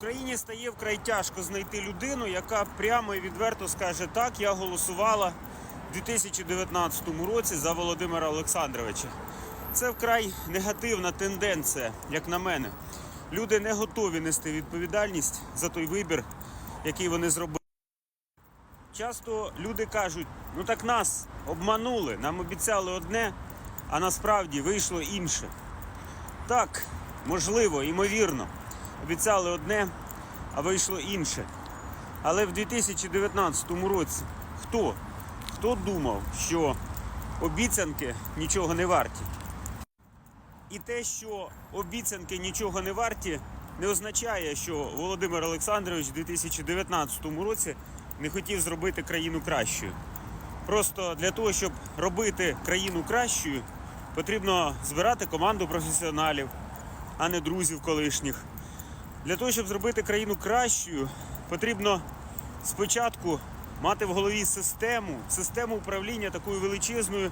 Україні стає вкрай тяжко знайти людину, яка прямо і відверто скаже так, я голосувала в 2019 році за Володимира Олександровича. Це вкрай негативна тенденція, як на мене. Люди не готові нести відповідальність за той вибір, який вони зробили. Часто люди кажуть, ну так нас обманули, нам обіцяли одне, а насправді вийшло інше. Так, можливо, ймовірно, обіцяли одне, а вийшло інше. Але в 2019 році хто? Хто думав, що обіцянки нічого не варті? І те, що обіцянки нічого не варті, не означає, що Володимир Олександрович у 2019 році не хотів зробити країну кращою. Просто для того, щоб робити країну кращою, потрібно збирати команду професіоналів, а не друзів колишніх. Для того, щоб зробити країну кращою, потрібно спочатку мати в голові систему, систему управління такою величезною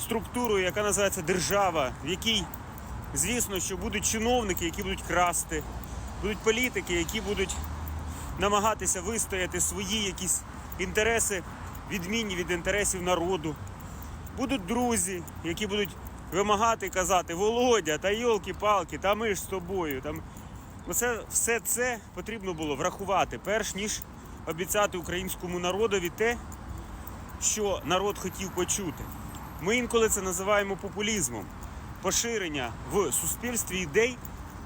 структурою, яка називається держава, в якій, звісно, що будуть чиновники, які будуть красти, будуть політики, які будуть намагатися вистояти свої якісь інтереси, відмінні від інтересів народу. Будуть друзі, які будуть вимагати казати Володя, та йолки-палки, та ми ж з тобою. Там... Оце, все це потрібно було врахувати, перш ніж обіцяти українському народові те, що народ хотів почути. Ми інколи це називаємо популізмом, поширення в суспільстві ідей,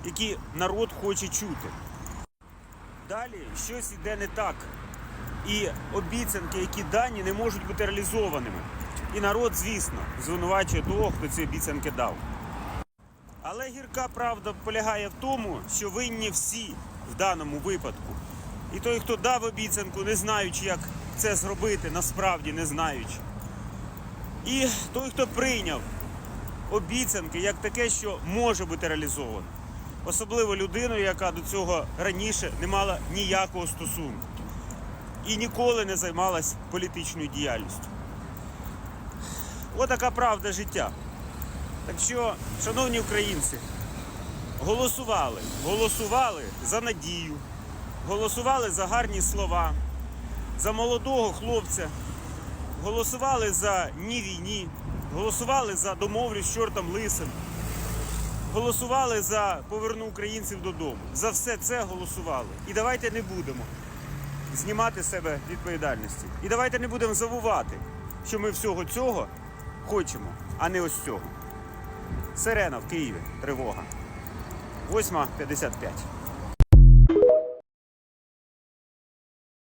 які народ хоче чути. Далі щось йде не так. І обіцянки, які дані, не можуть бути реалізованими. І народ, звісно, звинувачує того, хто ці обіцянки дав. Але гірка правда полягає в тому, що винні всі в даному випадку. І той, хто дав обіцянку, не знаючи, як це зробити, насправді не знаючи. І той, хто прийняв обіцянки як таке, що може бути реалізовано. Особливо людиною, яка до цього раніше не мала ніякого стосунку і ніколи не займалась політичною діяльністю. Отака правда життя. Так що, шановні українці, голосували, голосували за надію, голосували за гарні слова, за молодого хлопця, голосували за ні війні, голосували за домовлю з чортом лисим, голосували за поверну українців додому. За все це голосували. І давайте не будемо знімати з себе відповідальності. І давайте не будемо забувати, що ми всього цього хочемо, а не ось цього. Сирена в Києві. Тривога. 8.55.